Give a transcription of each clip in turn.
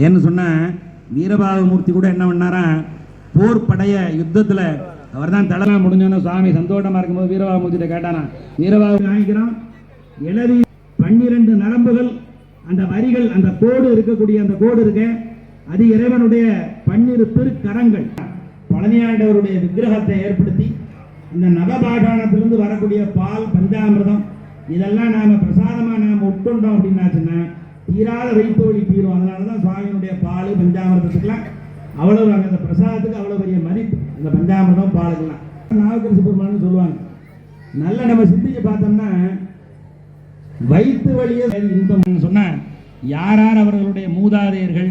ஏன்னு சொன்னா வீரபாகமூர்த்தி கூட என்ன பண்ணாரா போர் படைய யுத்தத்துல அவர் தான் தலை முடிஞ்சோன்னு சுவாமி சந்தோஷமா இருக்கும்போது வீரபாகமூர்த்திட்ட கேட்டானா வீரபாக வாங்கிக்கிறோம் எழுதி பன்னிரண்டு நரம்புகள் அந்த வரிகள் அந்த கோடு இருக்கக்கூடிய அந்த கோடு இருக்க அது இறைவனுடைய பன்னிரு திருக்கரங்கள். பழனியாண்டவருடைய விக்கிரகத்தை ஏற்படுத்தி இந்த நவபாஷாணத்திலிருந்து வரக்கூடிய பால் பஞ்சாமிர்தம் இதெல்லாம் நாம பிரசாதமா நாம உட்கொண்டோம் அப்படின்னாச்சுன்னா தீராத வைப்பு வழி தீரும். அதனால தான் சுவாமியினுடைய பால் பஞ்சாமிரதத்துக்கெல்லாம் அவ்வளவு அந்த பிரசாதத்துக்கு அவ்வளோ பெரிய மதிப்பு. அந்த பஞ்சாமிரதம் பாலுக்கெல்லாம். நாவுக்கரசு பெருமான்னு சொல்லுவாங்க. நல்லா நம்ம சிந்திச்சு பார்த்தோம்னா வயிற்று வழியே இன்பம் சொன்னால் யார் யார் அவர்களுடைய மூதாதையர்கள்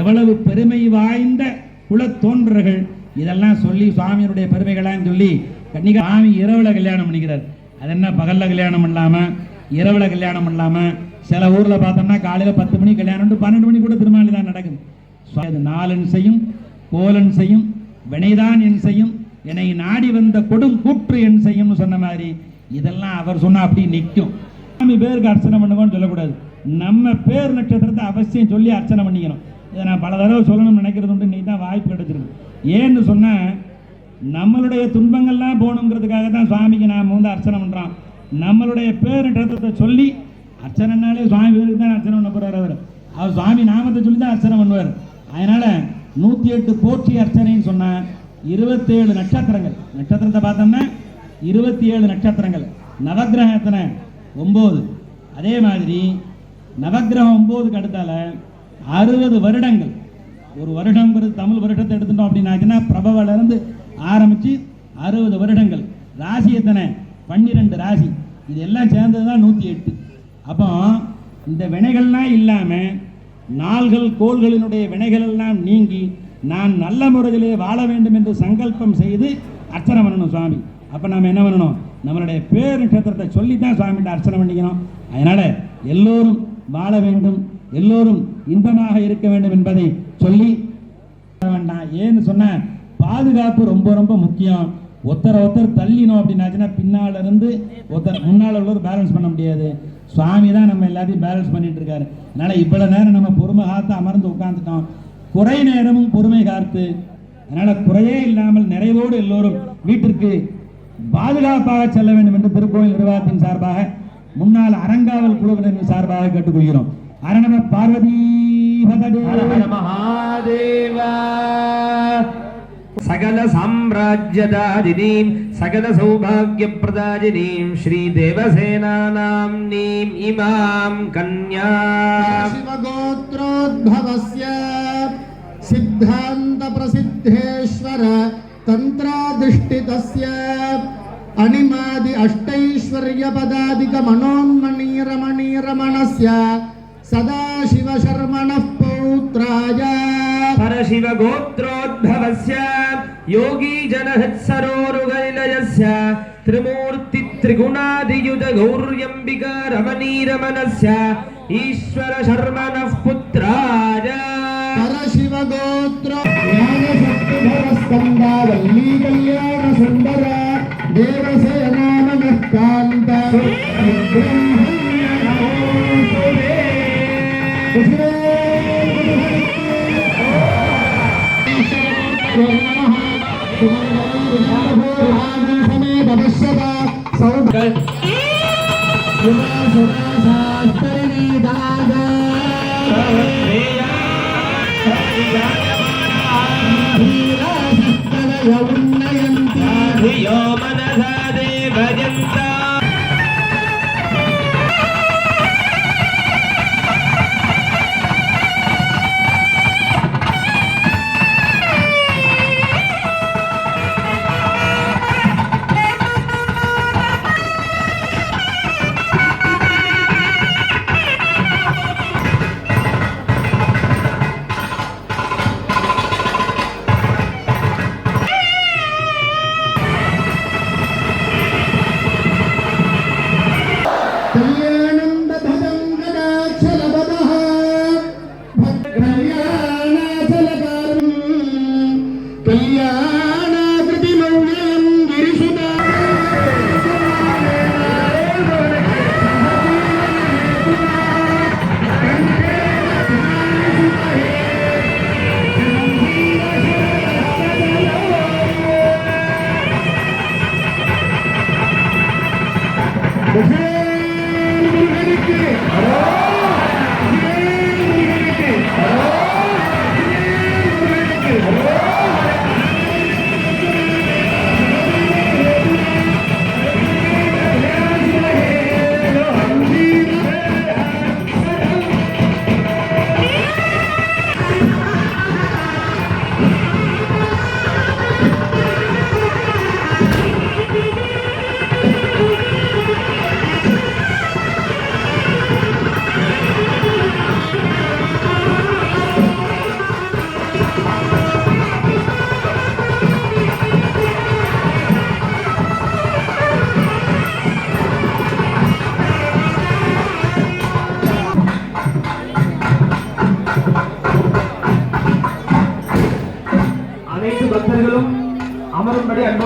எவ்வளவு பெருமை வாய்ந்த குலத்தோன்றர்கள் இதெல்லாம் சொல்லி சுவாமியினுடைய பெருமைகளான்னு சொல்லி கன்னிகா சுவாமி இரவுல கல்யாணம் பண்ணிக்கிறார். அது என்ன பகல்ல கல்யாணம் பண்ணலாமா? இரவுல கல்யாணம் பண்ணலாமா? சில ஊரில் பார்த்தோம்னா காலையில் பத்து மணி கல்யாணம் பன்னெண்டு மணி கூட திருமாலி தான் நடக்குது. அது நாலன் செய்யும் கோலன் செய்யும் வினைதான் என் செய்யும் என்னை நாடி வந்த கொடும் கூற்று என் செய்யும்னு சொன்ன மாதிரி இதெல்லாம் அவர் சொன்னால் அப்படி நிற்கும் சாமி பேருக்கு அர்ச்சனை பண்ணுவோம்னு சொல்லக்கூடாது. நம்ம பேர் நட்சத்திரத்தை அவசியம் சொல்லி அர்ச்சனை பண்ணிக்கணும். இதை நான் பல தடவை சொல்லணும்னு நினைக்கிறது உண்டு. நீ தான் வாய்ப்பு கிடைச்சிருக்கு. ஏன்னு சொன்னால் நம்மளுடைய துன்பங்கள்லாம் போகணுங்கிறதுக்காக தான் சுவாமிக்கு நாம் வந்து அர்ச்சனை பண்ணுறோம் நம்மளுடைய பேர் நட்சத்திரத்தை சொல்லி அர்ச்சனைனாலே சுவாமி பேருக்கு தான் அர்ச்சனை பண்ண போறார் அவர். அவர் சுவாமி நாமத்தை சொல்லி தான் அர்ச்சனை பண்ணுவார். அதனால நூற்றி எட்டு போற்றி அர்ச்சனைன்னு சொன்னால் இருபத்தேழு நட்சத்திரங்கள். நட்சத்திரத்தை பார்த்தோம்னா இருபத்தி ஏழு நட்சத்திரங்கள். நவக்கிரகம் எத்தனை ஒம்பது. அதே மாதிரி நவக்கிரகம் ஒம்போதுக்கு அடுத்தால அறுபது வருடங்கள். ஒரு வருடங்கிறது தமிழ் வருடத்தை எடுத்துட்டோம் அப்படின்னாச்சுன்னா பிரபவில ஆரம்பித்து அறுபது வருடங்கள். ராசி எத்தனை பன்னிரெண்டு ராசி. இதெல்லாம் சேர்ந்தது தான் நூற்றி எட்டு அப்போ இந்த வினைகள்லாம் இல்லாமல் நாள்கள் கோள்களினுடைய வினைகள் எல்லாம் நீங்கி நான் நல்ல முறையிலே வாழ வேண்டும் என்று சங்கல்பம் செய்து அர்ச்சனை பண்ணணும் சுவாமி. அப்போ நாம் என்ன பண்ணணும்? நம்மளுடைய பேர் நட்சத்திரத்தை சொல்லித்தான் சுவாமிகிட்ட அர்ச்சனை பண்ணிக்கணும். அதனால் எல்லோரும் வாழ வேண்டும் எல்லோரும் இன்பமாக இருக்க வேண்டும் என்பதை சொல்லி வேண்டாம் ஏன்னு சொன்ன பாதுகாப்பு ரொம்ப ரொம்ப முக்கியம். ஒருத்தரை ஒருத்தர் தள்ளினோம் அப்படின்னாச்சுன்னா பின்னால் இருந்து ஒருத்தர் முன்னால் உள்ளவர் பேலன்ஸ் பண்ண முடியாது. சுவாமி தான் நம்ம எல்லாத்தையும் பேலன்ஸ் பண்ணிட்டு இருக்காரு அதனால இவ்வளவு நேரம் நம்ம பொறுமை காத்து அமர்ந்து உட்காந்துட்டோம் குறை நேரமும் பொறுமை காத்து. அதனால குறையே இல்லாமல் நிறைவோடு எல்லோரும் வீட்டிற்கு பாதுகாப்பாக செல்ல வேண்டும் என்று திருக்கோயில் நிர்வாகத்தின் சார்பாக முன்னாள் அறங்காவல் குழுவினரின் சார்பாக கேட்டுக்கொள்கிறோம். அரணம பார்வதி సకల సామ్రాజ్యదాజినీం సకల సౌభాగ్యప్రదాజినీం శ్రీ దేవసేనానాంనీం ఇమాం కన్యా. శివగోత్రోద్భవస్య సిద్ధాంత ప్రసిద్ధేశ్వర తంత్రాధిష్ఠితస్య అణిమాది అష్టైశ్వర్య పదాదిక మనోన్మణీరమణీరమణస్య సదాశివ శర్మణ పౌత్రాయ. పరశివ గోత్రోద్భవస్య యోగీ జనహత్సరోరుగైలయస్య త్రిమూర్తి త్రిగుణాదియుజ గౌర్యంబిక రమణీ రమణస్య ఈశ్వర శర్మణ పుత్రాయ పరశివ గోత్ర జ్ఞాన శక్తిధర కళ్యాణ సుందర దేవసేనామ కాంత బ్రహ్మ ధీరాశిస్తనయ ఉన్నయంతి ధియో మనసా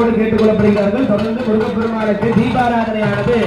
அன்போடு கேட்டுக் கொள்ளப்படுகிறார்கள் தொடர்ந்து முருகப்பெருமானுக்கு தீபாராதனையானது.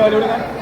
കഴിഞ്ഞ ഞാൻ